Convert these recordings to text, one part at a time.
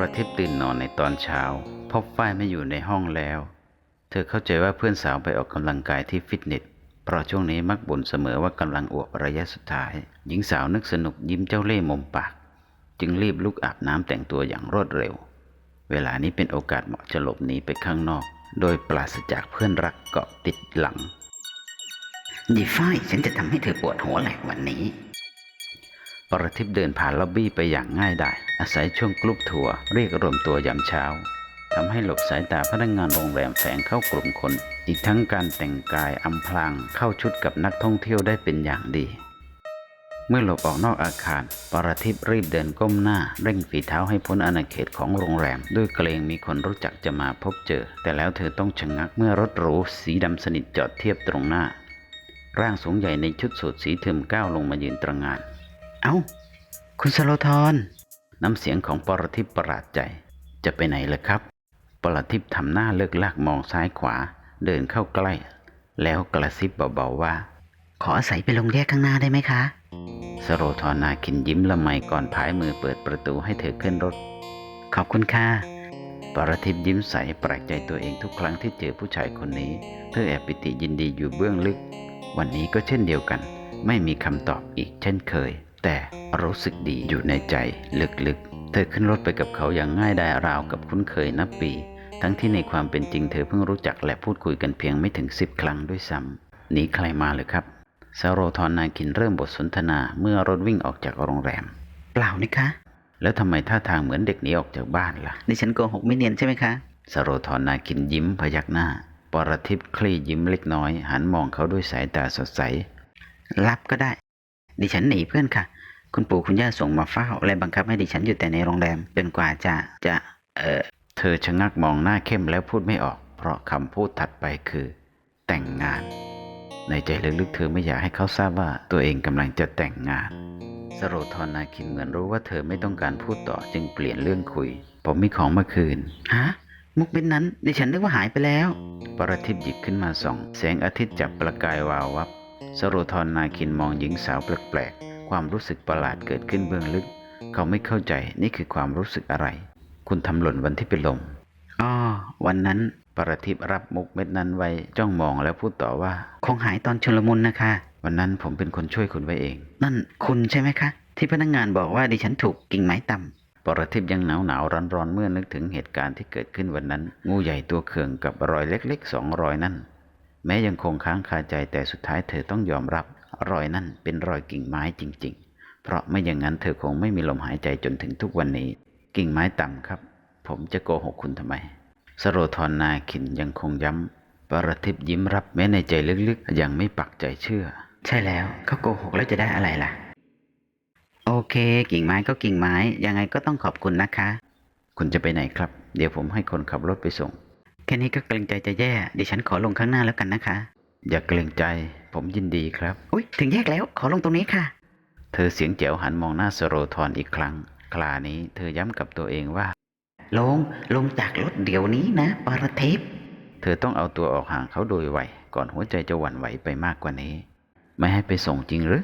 รทิพย์ตื่นนอนในตอนเช้า พบฝ้ายไม่อยู่ในห้องแล้ว เธอเข้าใจว่าเพื่อนสาวไปออกกำลังกายที่ฟิตเนส เพราะช่วงนี้มักบ่นเสมอว่ากำลังอวบระยะสุดท้าย หญิงสาวนึกสนุกยิ้มเจ้าเล่ห์มุมปาก จึงรีบลุกอาบน้ำแต่งตัวอย่างรวดเร็ว เวลานี้เป็นโอกาสเหมาะจะหลบหนีไปข้างนอก โดยปราศจากเพื่อนรักเกาะติดหลังยีฝ้ายฉันจะทำให้เธอปวดหัวแหลกวันนี้ ปรทิพย์เดินผ่านล็อบบี้ไปอย่างง่ายดายอาศัยช่วงกลุบทัวร์เรียกรวมตัวยามเช้าทำให้หลบสายตาพนักงานโรงแรมแฝงเข้ากลุ่มคน อีกทั้งการแต่งกายอำพรางเข้าชุดกับนักท่องเที่ยวได้เป็นอย่างดี เมื่อหลบออกนอกอาคาร ปรทิพย์รีบเดินก้มหน้า เร่งฝีเท้าให้พ้นอาณาเขตของโรงแรม ด้วยเกรงมีคนรู้จักจะมาพบเจอ แต่แล้วเธอต้องชะงักเมื่อรถหรูสีดำสนิทจอดเทียบตรงหน้า ร่างสูงใหญ่ในชุดสูทสีเทิมก้าวลงมายืนตระงาน เอ้า คุณสโลธรน้ำเสียงของปรทิพย์ประหลาดใจ จะไปไหนล่ะครับ ปรทิพย์ทำหน้าเลิกลากมองซ้ายขวา เดินเข้าใกล้ แล้วกระซิบเบาๆว่า ขออาศัยไปลงแยกข้างหน้าได้ไหมคะ สโรธรนาคินยิ้มละไมก่อนผายมือเปิดประตูให้เธอขึ้นรถ ขอบคุณค่ะปรทิพย์ยิ้มใสแปลกใจตัวเองทุกครั้งที่เจอผู้ชายคนนี้ เธอแอบปิติยินดีอยู่เบื้องลึก วันนี้ก็เช่นเดียวกัน ไม่มีคำตอบอีกเช่นเคย แต่รู้สึกดีอยู่ในใจลึกๆ เธอขึ้นรถไปกับเขาอย่างง่ายดายราวกับคุ้นเคยนับปี ทั้งที่ในความเป็นจริงเธอเพิ่งรู้จักและพูดคุยกันเพียงไม่ถึงสิบครั้งด้วยซ้ำหนีใครมาเลยครับสโรธรนาคินเริ่มบทสนทนาเมื่อรถวิ่งออกจากโรงแรม เปล่านี่คะ แล้วทำไมท่าทางเหมือนเด็กหนีออกจากบ้านล่ะดิฉันโกหกไม่เนียนใช่ไหมคะสโรธรนาคินยิ้มพยักหน้า ปรทิพย์คลี่ยิ้มเล็กน้อย หันมองเขาด้วยสายตาสดใส รับก็ได้ ดิฉันหนีเพื่อนค่ะ คุณปู่คุณย่าส่งมาเฝ้าและบังคับให้ดิฉันอยู่แต่ในโรงแรม จนกว่าจะจะเอ่อเธอชะงักมองหน้าเข้มแล้วพูดไม่ออก เพราะคำพูดถัดไปคือ แต่งงาน ในใจลึกๆ เธอไม่อยากให้เขาทราบว่าตัวเองกำลังจะแต่งงานสโรธรนาคินเหมือนรู้ว่าเธอไม่ต้องการพูดต่อจึงเปลี่ยนเรื่องคุย ผมมีของมาคืนฮะมุกเป็นนั้นดิฉันนึกว่าหายไปแล้ว ปรทิพย์หยิบขึ้นมาส่อง แสงอาทิตย์จับประกายวาววับ สโรธรนาคินมองหญิงสาวแปลกๆ ความรู้สึกประหลาดเกิดขึ้นเบื้องลึก เขาไม่เข้าใจนี่คือความรู้สึกอะไร คุณทำหล่นวันที่เป็นลมอ๋อวันนั้นปรทิพรับมุกเม็ดนั้นไว้จ้องมองแล้วพูดต่อว่าคงหายตอนชลมุนนะคะ วันนั้นผมเป็นคนช่วยคุณไว้เอง นั่นคุณใช่ไหมคะ ที่พนักงานบอกว่าดิฉันถูกกิ่งไม้ต่ำปรทิพยังหนาวหนาวร้อนร้อนๆเมื่อนึกถึงเหตุการณ์ที่เกิดขึ้นวันนั้น งูใหญ่ตัวเคืองกับรอยเล็กๆสองรอยนั่น แม้ยังคงค้างคาใจแต่สุดท้ายเธอต้องยอมรับ รอยนั่นเป็นรอยกิ่งไม้จริง ๆ เพราะไม่อย่างนั้นเธอคงไม่มีลมหายใจจนถึงทุกวันนี้ กิ่งไม้ต่ำครับ ผมจะโกหกคุณทำไม สโรธรนาคินยังคงย้ำปรทิพย์ยิ้มรับแม้ในใจลึกๆ ยังไม่ปักใจเชื่อ ใช่แล้วเขาโกหกแล้วจะได้อะไรล่ะ โอเค กิ่งไม้ก็กิ่งไม้ ยังไงก็ต้องขอบคุณนะคะ คุณจะไปไหนครับ เดี๋ยวผมให้คนขับรถไปส่ง แค่นี้ก็เกรงใจจะแย่ดิฉันขอลงข้างหน้าแล้วกันนะคะ อย่าเกรงใจผมยินดีครับ อุ้ยถึงแยกแล้วขอลงตรงนี้ค่ะ เธอเสียงแจ๋วหันมองหน้าสโรธรอีกครั้ง คลานี้เธอย้ำกับตัวเองว่า ลงลงจากรถเดี๋ยวนี้นะปรเทพเธอต้องเอาตัวออกห่างเขาโดยไวก่อนหัวใจจะหวั่นไหวไปมากกว่านี้ ไม่ให้ไปส่งจริงหรือ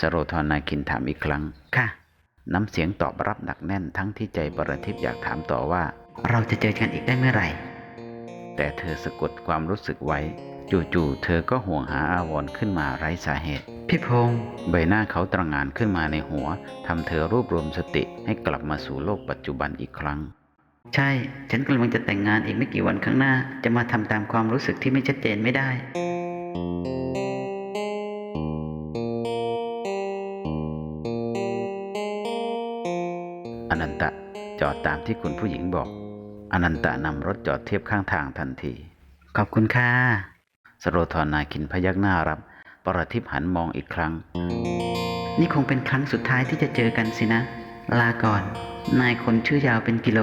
สโรธรนาคินถามอีกครั้ง ค่ะ น้ำเสียงตอบรับหนักแน่นทั้งที่ใจปรทิพย์อยากถามต่อว่า เราจะเจอกันอีกได้เมื่อไหร่ แต่เธอสะกดความรู้สึกไว้ จู่ๆเธอก็ห่วงหาอาวรณ์ขึ้นมาไร้สาเหตุ พี่พงษ์ใบหน้าเขาตระหงานขึ้นมาในหัวทำเธอรวบรวมสติให้กลับมาสู่โลกปัจจุบันอีกครั้ง ใช่ ฉันกำลังจะแต่งงานอีกไม่กี่วันข้างหน้า จะมาทำตามความรู้สึกที่ไม่ชัดเจนไม่ได้อนันตะจอดตามที่คุณผู้หญิงบอก อนันตะนำรถจอดเทียบข้างทางทันที ขอบคุณค่ะสโรธรนาคินพยักหน้ารับ ปรทิพหันมองอีกครั้ง นี่คงเป็นครั้งสุดท้ายที่จะเจอกันสินะ ลาก่อน นายคนชื่อยาวเป็นกิโล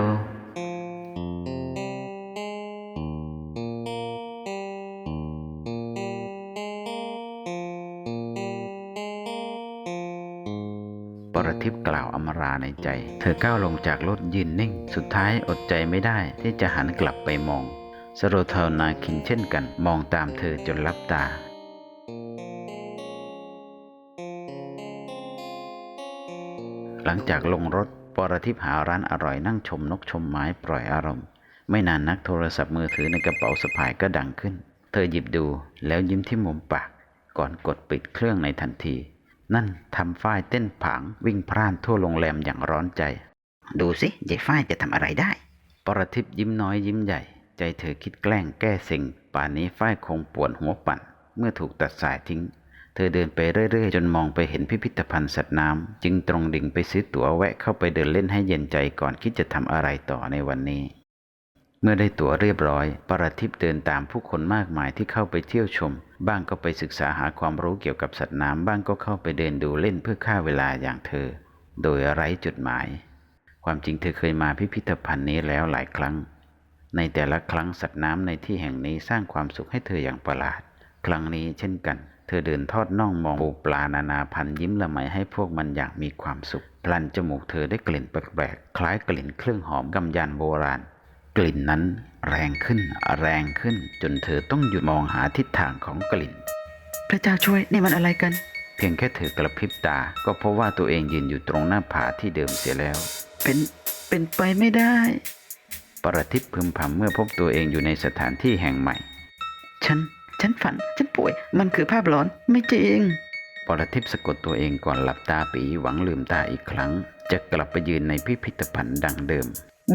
อมราในใจ เธอก้าวลงจากรถยืนนิ่ง สุดท้ายอดใจไม่ได้ที่จะหันกลับไปมอง สโรธรนาคินเช่นกัน มองตามเธอจนลับตา หลังจากลงรถปรทิพหาร้านอร่อยนั่งชมนกชมไม้ปล่อยอารมณ์ ไม่นานนักโทรศัพท์มือถือในกระเป๋าสะพายก็ดังขึ้น เธอหยิบดูแล้วยิ้มที่มุมปาก ก่อนกดปิดเครื่องในทันที นั่นทำฝ้ายเต้นผางวิ่งพร่านทั่วโรงแรมอย่างร้อนใจ ดูสิยายฝ้ายจะทำอะไรได้ ปรทิพยิ้มน้อยยิ้มใหญ่ ใจเธอคิดแกล้งแก้สิ่ง ป่านนี้ฝ้ายคงปวดหัวปั่น เมื่อถูกตัดสายทิ้ง เธอเดินไปเรื่อยๆ จนมองไปเห็นพิพิธภัณฑ์สัตว์น้ำจึงตรงดิ่งไปซื้อตั๋วแวะเข้าไปเดินเล่นให้เย็นใจก่อนคิดจะทำอะไรต่อในวันนี้เมื่อได้ตั๋วเรียบร้อย ปรทิพย์เดินตามผู้คนมากมายที่เข้าไปเที่ยวชม บ้างก็ไปศึกษาหาความรู้เกี่ยวกับสัตว์น้ำบ้างก็เข้าไปเดินดูเล่นเพื่อฆ่าเวลาอย่างเธอ โดยไร้จุดหมาย ความจริงเธอเคยมาพิพิธภัณฑ์นี้แล้วหลายครั้ง ในแต่ละครั้งสัตว์น้ำในที่แห่งนี้สร้างความสุขให้เธออย่างประหลาด ครั้งนี้เช่นกัน เธอเดินทอดน่องมองปูปลานานาพันยิ้มละไมให้พวกมันอย่างมีความสุขพลันจมูกเธอได้กลิ่นแปลกๆคล้ายกลิ่นเครื่องหอมกำยันโบราณ กลิ่นนั้นแรงขึ้นแรงขึ้น จนเธอต้องหยุดมองหาทิศทางของกลิ่น พระเจ้าช่วยนี่มันอะไรกัน เพียงแค่เธอกระพริบตา ก็พบว่าตัวเองยืนอยู่ตรงหน้าผาที่เดิมเสียแล้ว เป็นเป็นไปไม่ได้ ปรทิพย์พึมพำเมื่อพบตัวเองอยู่ในสถานที่แห่งใหม่ ฉัน ฉันฝัน ฉันป่วย มันคือภาพหลอน ไม่จริงปรทิพย์สะกดตัวเองก่อนหลับตาปีหวังลืมตาอีกครั้ง จะกลับไปยืนในพิพิธภัณฑ์ดังเดิม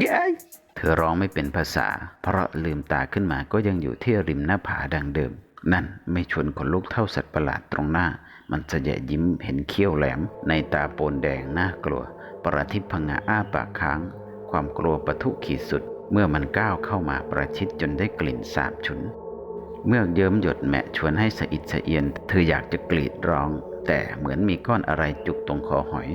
ยาย เธอร้องไม่เป็นภาษา เพราะลืมตาขึ้นมาก็ยังอยู่ที่ริมหน้าผาดังเดิม นั่นไม่ชวนขนลุกเท่าสัตว์ประหลาดตรงหน้า มันจะแยะยิ้มเห็นเขี้ยวแหลม ในตาโปนแดงน่ากลัว ประทิพพงะอ้าปากค้าง ความกลัวปะทุขีดสุด เมื่อมันก้าวเข้ามาประชิดจนได้กลิ่นสาบฉุน เมื่อเยิ้มหยดแมะชวนให้สะอิดสะเอียน เธออยากจะกรีดร้อง แต่เหมือนมีก้อนอะไรจุกตรงคอหอย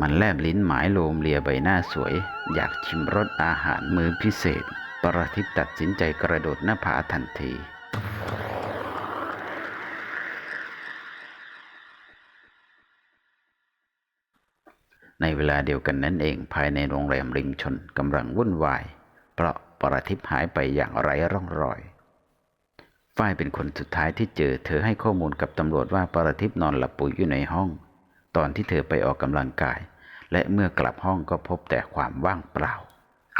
มันแลบลิ้นหมายโลมเลียใบหน้าสวย อยากชิมรสอาหารมื้อพิเศษ ปรทิพย์ตัดสินใจกระโดดหน้าผาทันที ในเวลาเดียวกันนั้นเองภายในโรงแรมริมชนกำลังวุ่นวาย เพราะปรทิพหายไปอย่างไร้ร่องรอยฝ้ายเป็นคนสุดท้ายที่เจอ เธอให้ข้อมูลกับตำรวจว่าปรทิพนอนหลับปุ๋ยอยู่ในห้อง ตอนที่เธอไปออกกำลังกาย และเมื่อกลับห้องก็พบแต่ความว่างเปล่า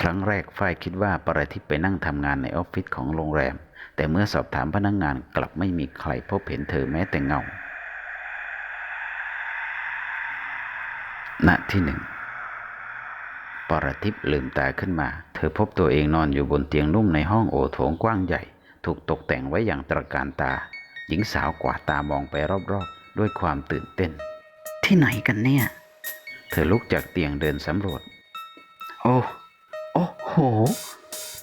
ครั้งแรกฝ้ายคิดว่าปรทิพไปนั่งทำงานในออฟฟิศของโรงแรม แต่เมื่อสอบถามพนักงงานกลับไม่มีใครพบเห็นเธอแม้แต่เงาณที่หนึ่งปรทิพลืมตาขึ้นมา เธอพบตัวเองนอนอยู่บนเตียงนุ่มในห้องโอโถงกว้างใหญ่ ถูกตกแต่งไว้อย่างตระการตา หญิงสาวกวาดตามองไปรอบๆ ด้วยความตื่นเต้น ที่ไหนกันเนี่ย เธอลุกจากเตียงเดินสำรวจ โอ้โอ้โห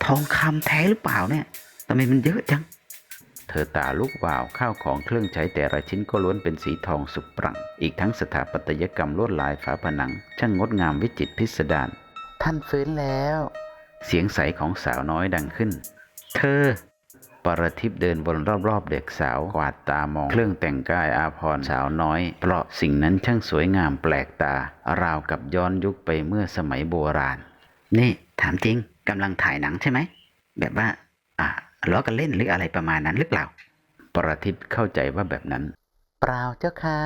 ทองคำแท้หรือเปล่าเนี่ยทำไมมันเยอะจัง เธอตาลุกวาวข้าวของเครื่องใช้แต่ละชิ้นก็ล้วนเป็นสีทองสุกปรั่งอีกทั้งสถาปัตยกรรมลวดลายฝาผนัง ช่างงดงามวิจิตรพิสดารท่านฟื้นแล้ว เสียงใสของสาวน้อยดังขึ้น เธอ ปรทิพย์เดินบนรอบๆเด็กสาวกวาดตามอง เครื่องแต่งกายอาภรณ์สาวน้อย เพราะสิ่งนั้นช่างสวยงามแปลกตา ราวกับย้อนยุคไปเมื่อสมัยโบราณ นี่ถามจริงกำลังถ่ายหนังใช่ไหม แบบว่า อ่าล้อกันเล่นหรืออะไรประมาณนั้นหรือเปล่า ปรทิพย์เข้าใจว่าแบบนั้น เปล่าเจ้าค่ะ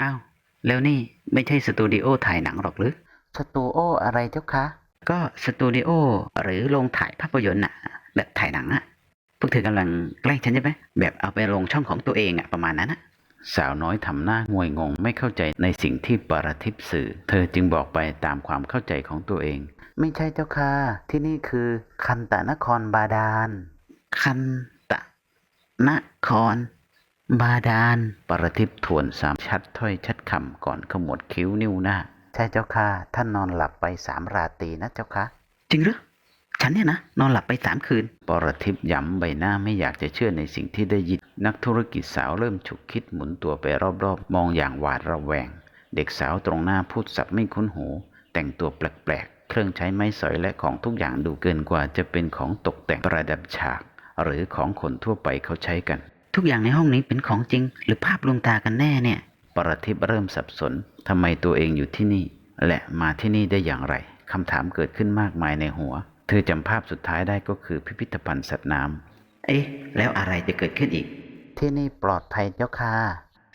อ้าวแล้วนี่ไม่ใช่สตูดิโอถ่ายหนังหรอกหรือสตูโออะไรเจ้าคะก็สตูดิโอหรือโรงถ่ายภาพยนตร์น่ะ แบบถ่ายหนังอะ พวกเธอกำลังแกล้งฉันใช่ไหมแบบเอาไปลงช่องของตัวเองอะประมาณนั้นอะสาวน้อยทำหน้างวยงงไม่เข้าใจในสิ่งที่ปรทิพย์สื่อ เธอจึงบอกไปตามความเข้าใจของตัวเอง ไม่ใช่เจ้าค่ะ ที่นี่คือคันตะนครบาดาล คันตะนคร บาดาล ปรทิพย์ทวนซ้ำชัดถ้อยชัดคำก่อนขมวดคิ้วนิ้วหน้า ใช่เจ้าค่ะ ท่านนอนหลับไปสามราตรีนะเจ้าค่ะ จริงหรือ ฉันเนี่ยนะนอนหลับไปสามคืน ปรทิพย์ย้ำใบหน้าไม่อยากจะเชื่อในสิ่งที่ได้ยิน นักธุรกิจสาวเริ่มฉุกคิดหมุนตัวไปรอบๆ มองอย่างหวาดระแวง เด็กสาวตรงหน้าพูดสับไม่คุ้นหู แต่งตัวแปลกๆ เครื่องใช้ไม้สอยและของทุกอย่างดูเกินกว่าจะเป็นของตกแต่งประดับฉาก หรือของคนทั่วไปเขาใช้กัน ทุกอย่างในห้องนี้เป็นของจริง หรือภาพลวงตากันแน่เนี่ย ปรทิพย์เริ่มสับสนทำไมตัวเองอยู่ที่นี่ และมาที่นี่ได้อย่างไรคำถามเกิดขึ้นมากมายในหัว เธอจำภาพสุดท้ายได้ก็คือพิพิธภัณฑ์สัตว์น้ำเอ๊ะ แล้วอะไรจะเกิดขึ้นอีก ที่นี่ปลอดภัยเจ้าค่ะ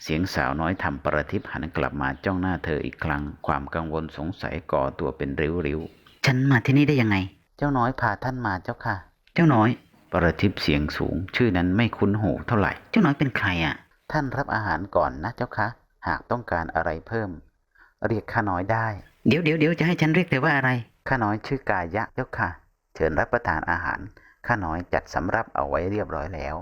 เสียงสาวน้อยทำประทิปหันกลับมาจ้องหน้าเธออีกครั้ง ความกังวลสงสัยก่อตัวเป็นริ้วฉันมาที่นี่ได้ยังไง เจ้าน้อยพาท่านมาเจ้าค่ะ เจ้าน้อยๆประทิปเสียงสูง ชื่อนั้นไม่คุ้นหูเท่าไหร่ เจ้าน้อยเป็นใครอะ ท่านรับอาหารก่อนนะเจ้าค่ะ หากต้องการอะไรเพิ่ม เรียกข้าน้อยได้ เดี๋ยวเดี๋ยวเดี๋ยวจะให้ฉันเรียกเธอว่าอะไร ข้าน้อยชื่อกายะเจ้าค่ะ เชิญรับประทานอาหาร ข้าน้อยจัดสำรับเอาไว้เรียบร้อยแล้ว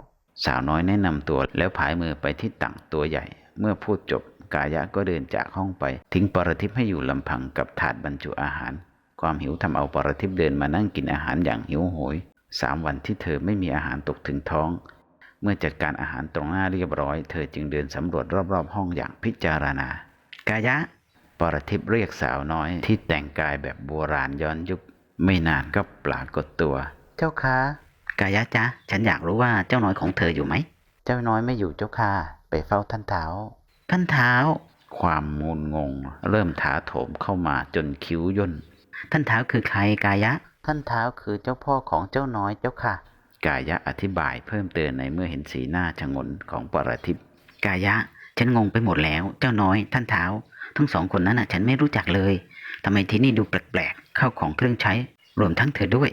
สาวน้อยแนะนำตัวแล้วผายมือไปที่ตังตัวใหญ่ เมื่อพูดจบกายะก็เดินจากห้องไป ทิ้งปรทิพให้อยู่ลำพังกับถาดบรรจุอาหาร ความหิวทำเอาปรทิพเดินมานั่งกินอาหารอย่างหิวโหยสามวันที่เธอไม่มีอาหารตกถึงท้อง เมื่อจัดการอาหารตรงหน้าเรียบร้อย เธอจึงเดินสำรวจรอบๆ ห้องอย่างพิจารณา กายะปรทิพเรียกสาวน้อยที่แต่งกายแบบโบราณย้อนยุค ไม่นานก็ปรากฏตัว เจ้าค่ะกายะจ๊ะฉันอยากรู้ว่าเจ้าน้อยของเธออยู่ไหม เจ้าน้อยไม่อยู่เจ้าค่ะ ไปเฝ้าท่านเท้า ท่านเท้า ความมูลงง เริ่มถาโถมเข้ามาจนคิ้วย่น ท่านเท้าคือใครกายะ ท่านเท้าคือเจ้าพ่อของเจ้าน้อยเจ้าค่ะ กายะอธิบายเพิ่มเติมในเมื่อเห็นสีหน้าชงนของปรทิพกายะ ฉันงงไปหมดแล้ว เจ้าน้อย ท่านเท้า ทั้งสองคนนั้นน่ะ ฉันไม่รู้จักเลยทำไมที่นี่ดูแปลกๆ เข้าของเครื่องใช้ รวมทั้งเธอด้วย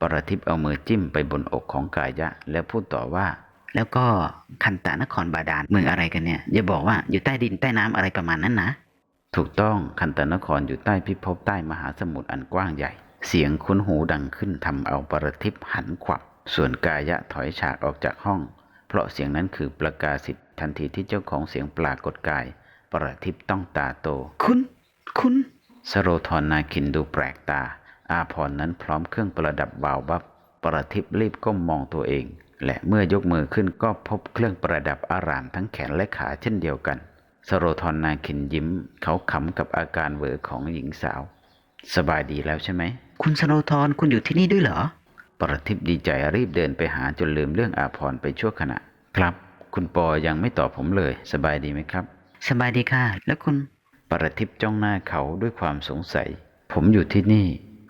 ปรทิพเอามือจิ้มไปบนอกของกายะ แล้วพูดต่อว่า แล้วก็คันตานครบาดาลเมืองอะไรกันเนี่ย อย่าบอกว่าอยู่ใต้ดินใต้น้ำอะไรประมาณนั้นนะ ถูกต้องคันตนครอยู่ใต้พิภพใต้มหาสมุทรอันกว้างใหญ่ เสียงคุ้นหูดังขึ้นทำเอาปรทิพหันขวับ ส่วนกายะถอยฉากออกจากห้อง เพราะเสียงนั้นคือประกาศิทธิ์ทันทีที่เจ้าของเสียงปรากฏกาย ปรทิพต้องตาโต คุณ คุณ สโรธรนาคินดูแปลกตา อาพรณ์นั้นพร้อมเครื่องประดับวาวบับประทิพรีบก้มมองตัวเอง และเมื่อยกมือขึ้นก็พบเครื่องประดับอารามทั้งแขนและขาเช่นเดียวกัน สโรธรนาคินยิ้ม เขาขำกับอาการเหวอของหญิงสาว สบายดีแล้วใช่ไหม คุณสโนทรคุณอยู่ที่นี่ด้วยเหรอ ประทิพดีใจรีบเดินไปหาจนลืมเรื่องอาพรณ์ไปชั่วขณะ ครับ คุณปอยังไม่ตอบผมเลย สบายดีไหมครับ สบายดีค่ะ แล้วคุณ ปรทิพจ้องหน้าเขาด้วยความสงสัย ผมอยู่ที่นี่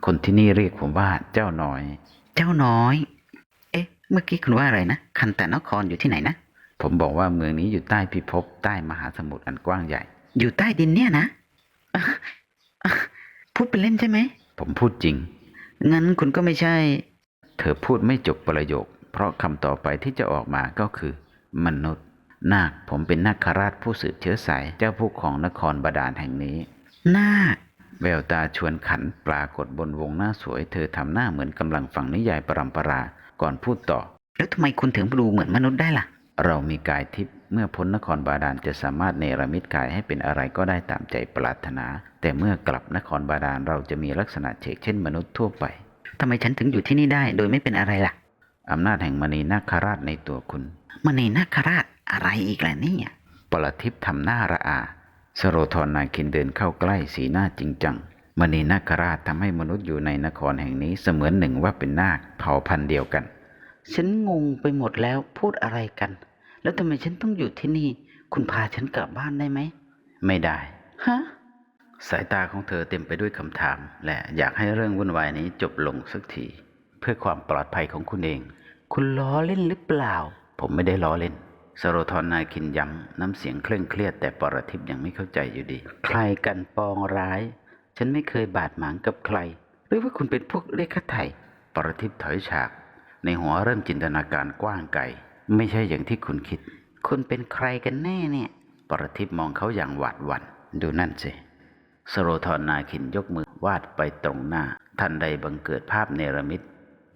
คนที่นี่เรียกผมว่าเจ้าน้อย เจ้าน้อย เอ๊ะ เมื่อกี้คุณว่าอะไรนะ คันตานครอยู่ที่ไหนนะ ผมบอกว่าเมืองนี้อยู่ใต้พิภพใต้มหาสมุทรอันกว้างใหญ่ อยู่ใต้ดินเนี่ยนะอะอะพูดเป็นเล่นใช่ไหม ผมพูดจริง งั้นคุณก็ไม่ใช่ เธอพูดไม่จบประโยค เพราะคำต่อไปที่จะออกมาก็คือ มนุษย์ นาคผมเป็นนาคราชผู้สืบเชื้อสายเจ้าผู้ของนครบาดาลแห่งนี้ นาคแววตาชวนขันปรากฏบนวงหน้าสวย เธอทำหน้าเหมือนกำลังฟังนิยายปรำปรา ก่อนพูดต่อ แล้วทำไมคุณถึงดูเหมือนมนุษย์ได้ล่ะ เรามีกายทิพย์เมื่อพ้นนครบาดาลจะสามารถเนรมิตกายให้เป็นอะไรก็ได้ตามใจปรารถนา แต่เมื่อกลับนครบาดาลเราจะมีลักษณะเฉกเช่นมนุษย์ทั่วไปทำไมฉันถึงอยู่ที่นี่ได้โดยไม่เป็นอะไรล่ะอำนาจแห่งมณีนาคราชในตัวคุณมณีนาคราช อะไรอีกล่ะเนี่ยปรทิพย์ทำหน้าระอา สโรธรนาคินเดินเข้าใกล้สีหน้าจริงจังมณีนาคราชทำให้มนุษย์อยู่ในนครแห่งนี้เสมือนหนึ่งว่าเป็นนาคเผ่าพันธุ์เดียวกัน ฉันงงไปหมดแล้วพูดอะไรกัน แล้วทำไมฉันต้องอยู่ที่นี่ คุณพาฉันกลับบ้านได้ไหม ไม่ได้ ฮะ สายตาของเธอเต็มไปด้วยคำถาม และอยากให้เรื่องวุ่นวายนี้จบลงสักที เพื่อความปลอดภัยของคุณเอง คุณล้อเล่นหรือเปล่า ผมไม่ได้ล้อเล่น สโรธรนาคินย้ำน้ำเสียงเคร่งเครียดแต่ปรทิพย์ยังไม่เข้าใจอยู่ดี ใครกันปองร้าย ฉันไม่เคยบาดหมางกับใคร หรือว่าคุณเป็นพวกเลขาไทยปรทิพย์ถอยฉาก ในหัวเริ่มจินตนาการกว้างไกลไม่ใช่อย่างที่คุณคิด คุณเป็นใครกันแน่เนี่ยปรทิพย์มองเขาอย่างหวาดหวัน่นดูนั่นสิสโรธรนาคินยกมือวาดไปตรงหน้า ทันใดบังเกิดภาพเนรมิต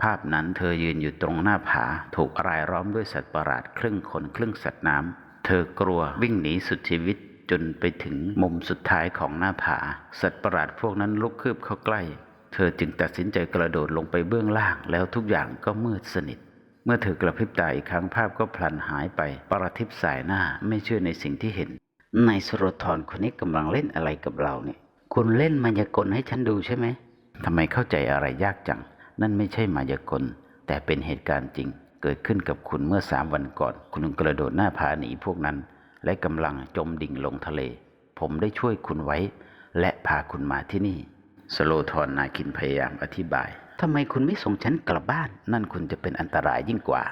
ภาพนั้นเธอยืนอยู่ตรงหน้าผา ถูกรายล้อมด้วยสัตว์ประหลาดครึ่งคนครึ่งสัตว์น้ำ เธอกลัววิ่งหนีสุดชีวิตจนไปถึงมุมสุดท้ายของหน้าผา สัตว์ประหลาดพวกนั้นลุกคืบเข้าใกล้ เธอจึงตัดสินใจกระโดดลงไปเบื้องล่าง แล้วทุกอย่างก็มืดสนิท เมื่อเธอกระพริบตาอีกครั้งภาพก็พลันหายไป ประทิพย์สายหน้าไม่เชื่อในสิ่งที่เห็น นายสโรธรคนนี้กำลังเล่นอะไรกับเราเนี่ย คุณเล่นมายากลให้ฉันดูใช่ไหมทำไมเข้าใจอะไรยากจัง นั่นไม่ใช่มายากล แต่เป็นเหตุการณ์จริง เกิดขึ้นกับคุณเมื่อสามวันก่อน คุณกระโดดหน้าผาหนีพวกนั้น และกำลังจมดิ่งลงทะเล ผมได้ช่วยคุณไว้ และพาคุณมาที่นี่ สโลธรนาคินพยายามอธิบายทำไมคุณไม่ส่งฉันกลับบ้าน นั่นคุณจะเป็นอันตรายยิ่งกว่า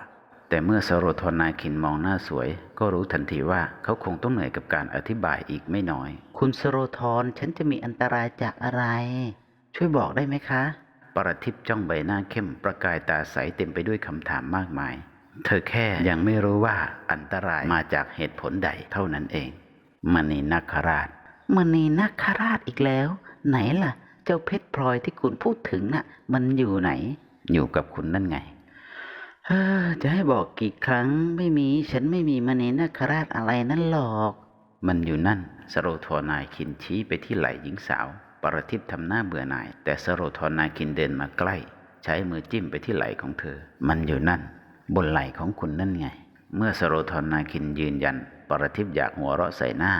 แต่เมื่อสโรธรนาคินมองหน้าสวย ก็รู้ทันทีว่าเขาคงต้องเหนื่อยกับการอธิบายอีกไม่น้อย คุณสโรธรฉันจะมีอันตรายจากอะไร ช่วยบอกได้ไหมคะ ปรทิพย์จ้องใบหน้าเข้มประกายตาใสเต็มไปด้วยคำถามมากมาย เธอแค่ยังไม่รู้ว่าอันตรายมาจากเหตุผลใดเท่านั้นเองมณีนาคราชมณีนาคราชอีกแล้ว ไหนล่ะ เจ้าเพชรพลอยที่คุณพูดถึงน่ะ มันอยู่ไหน อยู่กับคุณนั่นไงเออจะให้บอกกี่ครั้งไม่มี ฉันไม่มีมณีนาคราชอะไรนั่นหรอก มันอยู่นั่นสโรธรนายคินชี้ไปที่ไหล่หญิงสาว ปรทิพย์ทำหน้าเบื่อหน่าย แต่สโรธรนาคินเดินมาใกล้ ใช้มือจิ้มไปที่ไหล่ของเธอ มันอยู่นั่น บนไหล่ของคุณนั่นไง เมื่อสโรธรนาคินยืนยัน ปรทิพย์อยากหัวเราะใส่หน้า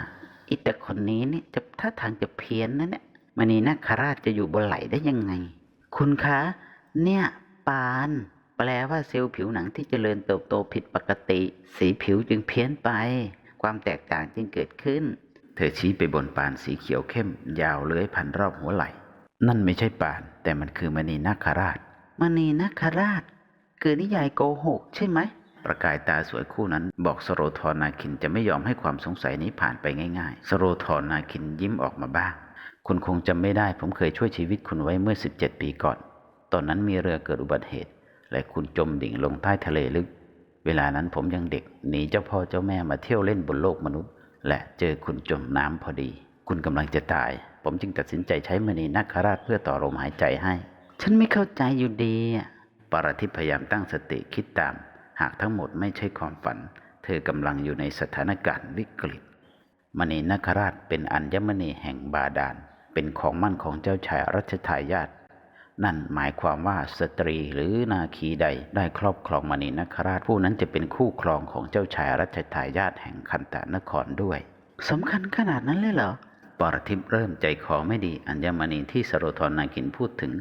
อีแต่คนนี้นี่จะท่าทางจะเพี้ยนนะเนี่ยมณีนาคราชจะอยู่บนไหล่ได้ยังไง คุณคะ เนี่ย ปาน แปลว่าเซลล์ผิวหนังที่เจริญเติบโตผิดปกติ สีผิวจึงเพี้ยนไป ความแตกต่างจึงเกิดขึ้น ธอชี้ไปบนปานสีเขียวเข้ม ยาวเลื้อยพันรอบหัวไหล่ นั่นไม่ใช่ปาน แต่มันคือมณีนาคราช มณีนาคราช คือนิยายโกหกใช่ไหม ประกายตาสวยคู่นั้น บอกสโรธรนาคินจะไม่ยอมให้ความสงสัยนี้ผ่านไปง่ายๆ สโรธรนาคินยิ้มออกมาบ้าง คุณคงจำไม่ได้ ผมเคยช่วยชีวิตคุณไว้เมื่อ 17 ปีก่อน ตอนนั้นมีเรือเกิดอุบัติเหตุ และคุณจมดิ่งลงใต้ทะเลลึก เวลานั้นผมยังเด็กหนีเจ้าพ่อเจ้าแม่มาเที่ยวเล่นบนโลกมนุษย์ และเจอคุณจมน้ำพอดี คุณกำลังจะตาย ผมจึงตัดสินใจใช้มณีนาคราชเพื่อต่อลมหายใจให้ ฉันไม่เข้าใจอยู่ดีอะปรทิพพยายามตั้งสติคิดตาม หากทั้งหมดไม่ใช่ความฝัน เธอกำลังอยู่ในสถานการณ์วิกฤต มณีนาคราชเป็นอัญมณีแห่งบาดาล เป็นของมั่นของเจ้าชายรัชทายาท นั่นหมายความว่าสตรีหรือนาคีใดได้ครอบครองมณีนาคราชผู้นั้นจะเป็นคู่ครองของเจ้าชายรัชทายาทแห่งคันตานครด้วยสำคัญขนาดนั้นเลยเหรอปรทิพย์เริ่มใจคอไม่ดีอัญมณีที่สโรธรนาคินพูดถึง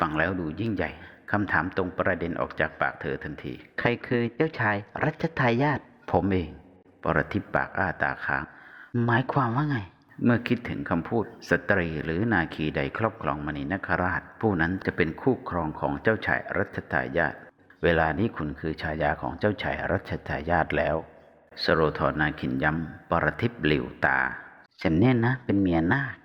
ฟังแล้วดูยิ่งใหญ่คำถามตรงประเด็นออกจากปากเธอทันที ใครคือเจ้าชายรัชทายาทผมเอง ปรทิพย์ปากอ้าตาค้างหมายความว่าไง เมื่อคิดถึงคำพูดสตรีหรือนาคีใดครอบครองมณีนคราช ผู้นั้นจะเป็นคู่ครองของเจ้าชายรัชทายาทเวลานี้คุณคือชายาของเจ้าชายรัชทายาทแล้ว สโรธรนาคินย้ำปรทิพหลิวตาฉันเนี่ยนะ เป็นเมียนาค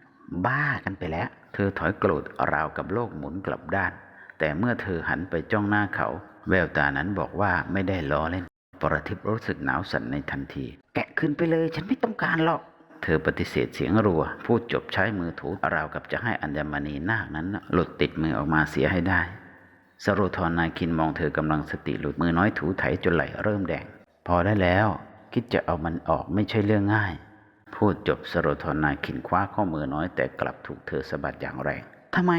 บ้ากันไปแล้ว เธอถอยโกรธราวกับโลกหมุนกลับด้าน แต่เมื่อเธอหันไปจ้องหน้าเขา แววตานั้นบอกว่าไม่ได้ล้อเล่น ปรทิพรู้สึกหนาวสั่นในทันที แกะขึ้นไปเลย ฉันไม่ต้องการหรอก เธอปฏิเสธเสียงรัว พูดจบใช้มือถูราวกับจะให้อัญมณีนาคนั้น หลุดติดมือออกมาเสียให้ได้ สโรธรนาคินมองเธอกำลังสติหลุดมือน้อยถูไถจนไหลเริ่มแดง พอได้แล้ว คิดจะเอามันออกไม่ใช่เรื่องง่าย พูดจบสโรธรนาคินคว้าข้อมือน้อยแต่กลับถูกเธอสะบัดอย่างแรงทำไม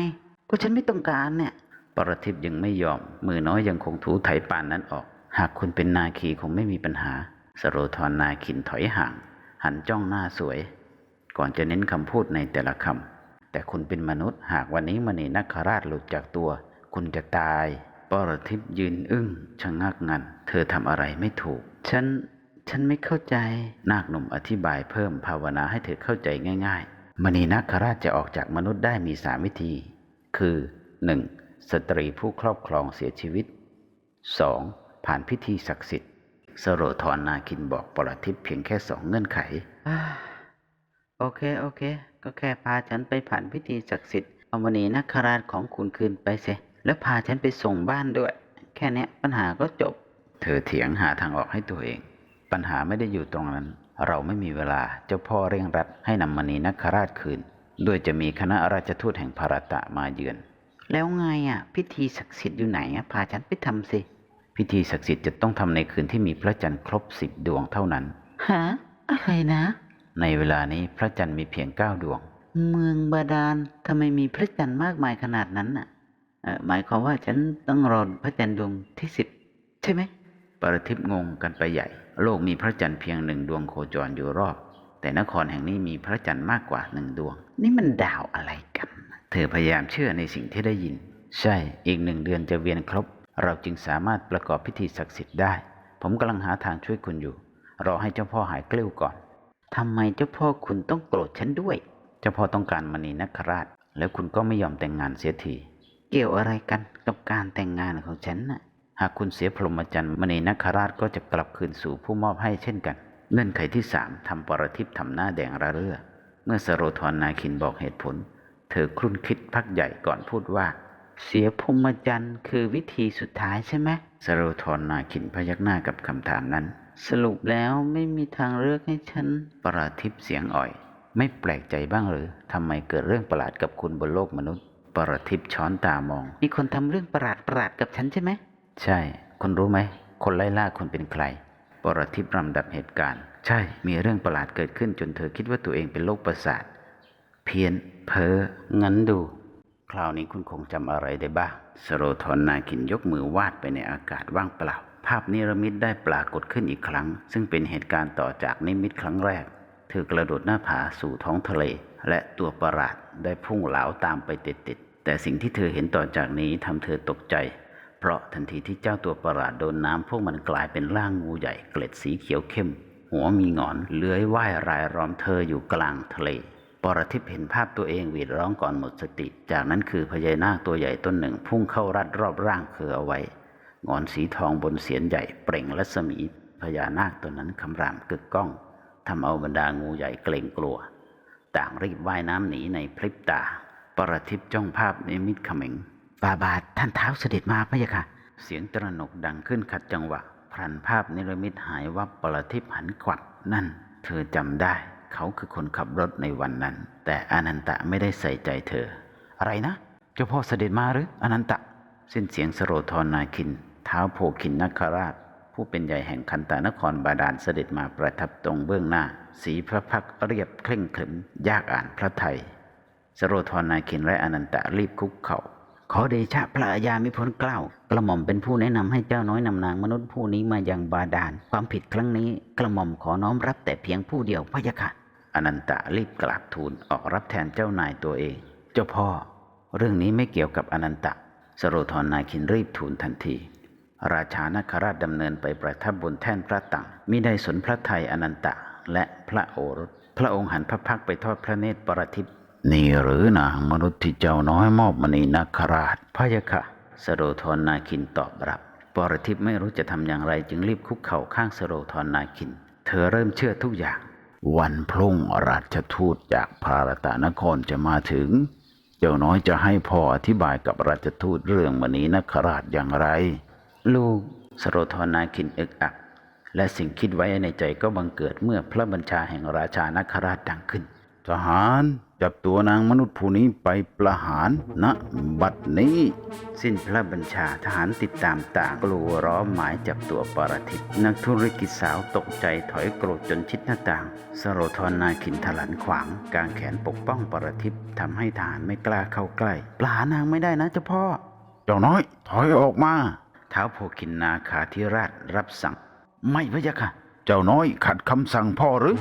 ก็ฉันไม่ต้องการเนี่ยปรทิพย์ยังไม่ยอม มือน้อยยังคงถูไถปานนั้นออก หากคุณเป็นนาคีคงไม่มีปัญหา สโรธรนาคินถอยห่าง หันจ้องหน้าสวย ก่อนจะเน้นคำพูดในแต่ละคำแต่คุณเป็นมนุษย์หากวันนี้มณีนักคราชหลุดจากตัว คุณจะตาย ปรทิพยืนอึ้งชะงักงัน เธอทำอะไรไม่ถูก ฉัน ฉันไม่เข้าใจ นาคหนุ่มอธิบายเพิ่มภาวนาให้เธอเข้าใจง่าย ๆ มณีนาคราชจะออกจากมนุษย์ได้มีสามวิธี คือ 1. สตรีผู้ครอบครองเสียชีวิต 2. ผ่านพิธีศักดิ์สิทธิ์ สโรธรนาคินบอกปรทิพย์เพียงแค่สองเงื่อนไขอ่าโอเค โอเค ก็แค่พาฉันไปผ่านพิธีศักดิ์สิทธิ์เอามณีนักคราชของคุณคืนไปเสียแล้วพาฉันไปส่งบ้านด้วย แค่เนี้ยปัญหาก็จบ เธอเถียงหาทางออกให้ตัวเอง ปัญหาไม่ได้อยู่ตรงนั้น เราไม่มีเวลาเจ้าพ่อเร่งรัดให้นำมณีนักคราชคืน ด้วยจะมีคณะราชทูตแห่งภารตะมาเยือน แล้วไงอะ พิธีศักดิ์สิทธิ์อยู่ไหนอะพาฉันไปทำสิ พิธีศักดิ์สิทธิ์จะต้องทำในคืนที่มีพระจันทร์ครบสิบดวงเท่านั้นฮะอะไรนะ ในเวลานี้พระจันทร์มีเพียงเก้าดวง เมืองบาดาลทำไมมีพระจันทร์มากมายขนาดนั้นน่ะเอ่อหมายความว่าฉันต้องรอพระจันทร์ดวงที่สิบใช่ไหมปรทิพย์งงกันไปใหญ่ โลกมีพระจันทร์เพียงหนึ่งดวงโคจรอยู่รอบ แต่นครแห่งนี้มีพระจันทร์มากกว่าหนึ่งดวง นี่มันดาวอะไรกัน เธอพยายามเชื่อในสิ่งที่ได้ยิน ใช่อีกหนึ่งเดือนจะเวียนครบ เราจึงสามารถประกอบพิธีศักดิ์สิทธิ์ได้ ผมกำลังหาทางช่วยคุณอยู่ รอให้เจ้าพ่อหายเกลี้ยวก่อนทำไมเจ้าพ่อคุณต้องโกรธฉันด้วย เจ้าพ่อต้องการมณีนคราช แล้วคุณก็ไม่ยอมแต่งงานเสียที เกี่ยวอะไรกันกับการแต่งงานของฉันน่ะ หากคุณเสียพรหมจรรย์มณีนคราชก็จะกลับคืนสู่ผู้มอบให้เช่นกัน เงื่อนไขที่สามทำปรทิพย์ทำหน้าแดงระเรื่อ เมื่อสโรธรนาคินบอกเหตุผล เธอครุ่นคิดพักใหญ่ก่อนพูดว่า เสียพรหมจรรย์คือวิธีสุดท้ายใช่ไหมสโรธรนาคินพยักหน้ากับคำถามนั้น สรุปแล้วไม่มีทางเลือกให้ฉัน ปราทิพย์เสียงอ่อย ไม่แปลกใจบ้างหรือทำไมเกิดเรื่องประหลาดกับคุณบนโลกมนุษย์ ปราทิพย์ช้อนตามอง มีคนทำเรื่องประหลาดประหลาดกับฉันใช่ไหม ใช่ คุณรู้ไหม คนไล่ล่าคุณเป็นใคร ปรทิพย์รำดับเหตุการณ์ ใช่ มีเรื่องประหลาดเกิดขึ้นจนเธอคิดว่าตัวเองเป็นโรคประสาท เพี้ยน เพ้องั้นดู คราวนี้คุณคงจำอะไรได้บ้างสโรธรนาคินยกมือวาดไปในอากาศว่างเปล่า ภาพนิรมิตได้ปรากฏขึ้นอีกครั้ง ซึ่งเป็นเหตุการณ์ต่อจากนิมิตครั้งแรก เธอกระโดดหน้าผาสู่ท้องทะเล และตัวประหลาดได้พุ่งเหลาตามไปติดๆแต่สิ่งที่เธอเห็นต่อจากนี้ทำเธอตกใจ เพราะทันทีที่เจ้าตัวประหลาดโดนน้ำพวกมันกลายเป็นร่างงูใหญ่เกล็ดสีเขียวเข้ม หัวมีงอนเลื้อยว่ายรายล้อมเธออยู่กลางทะเล ปรทิพย์เห็นภาพตัวเองหวีดร้องก่อนหมดสติ จากนั้นคือพญานาคตัวใหญ่ต้นหนึ่ง พุ่งเข้ารัดรอบร่างเธอเอาไว้งอนสีทองบนเสียนใหญ่เปล่งรัศมีพญานาคตัวนั้นคำรามกึกก้องทำเอาบรรดางูใหญ่เกรงกลัว ต่างรีบว่ายน้ำหนีในพริบตา ปรทิพย์จ้องภาพนิมิตเขม็งบาบาทท่านเท้าเสด็จมาพะยะค่ะ เสียงตระหนกดังขึ้นขัดจังหวะพลันภาพนิรมิตหายวับปรทิพย์หันขวับนั่น เธอจำได้ เขาคือคนขับรถในวันนั้น แต่อนันตะไม่ได้ใส่ใจเธอ อะไรนะ เจ้าพ่อเสด็จมาหรืออนันตะ สิ้นเสียงสโรธรนาคิน เท้าโพคินนคราช ผู้เป็นใหญ่แห่งคันตานครบาดาลเสด็จมาประทับตรงเบื้องหน้า สีพระพักเรียบเคร่งขรึม ยากอ่านพระไทย สโรธรนาคินและอนันตะรีบคุกเข่าขอเดชะพระยาญามิพ้นเกล้ากระหม่อมเป็นผู้แนะนำให้เจ้าน้อยนำนางมนุษย์ผู้นี้มายังบาดาลความผิดครั้งนี้กระหม่อมขอน้อมรับแต่เพียงผู้เดียวพะยะค่ะ อนันตะรีบกราบทูลออกรับแทนเจ้านายตัวเอง เจ้าพ่อ เรื่องนี้ไม่เกี่ยวกับอนันตะ สโรธรนาคินรีบทูลทันที ราชานคราชดำเนินไปประทับบนแท่นพระตังมิได้สนพระไทยอนันตะและพระโอรส พระองค์หันพระพักไปทอดพระเนตรปรทิพย์นี่หรือนางมนุษย์ที่เจ้าน้อยมอบมณีนาคราชพะยะค่ะ สโรธรนาคินตอบรับ ปรทิพย์ไม่รู้จะทำอย่างไรจึงรีบคุกเข่าข้างสโรธรนาคิน เธอเริ่มเชื่อทุกอย่าง วันพรุ่งราชทูตจากพารตานครจะมาถึง เจ้าน้อยจะให้พ่ออธิบายกับราชทูตเรื่องมณีนคราชอย่างไร ลูกสโรธนาคินอึกอัก และสิ่งคิดไว้ในใจก็บังเกิดเมื่อพระบัญชาแห่งราชานคราชดังขึ้น ทหารจับตัวนางมนุษย์ผู้นี้ไปประหารณบัดนี้ สิ้นพระบัญชาทหารติดตามต่างกลัวร้อมหมายจับตัวปรทิตนักธุรกิจสาวตกใจถอยโกรธจนชิดหน้าต่าง สโรธรนาคินถลันขวางกางแขนปกป้องปรทิพทำให้ทหารไม่กล้าเข้าใกล้ปลานางไม่ได้นะเจ้าพ่อ เจ้าน้อย ถอยออกมาเท้าโพคินนาคาธิราชรับสั่ง ไม่พะยะค่ะ เจ้าน้อยขัดคำสั่งพ่อหรือ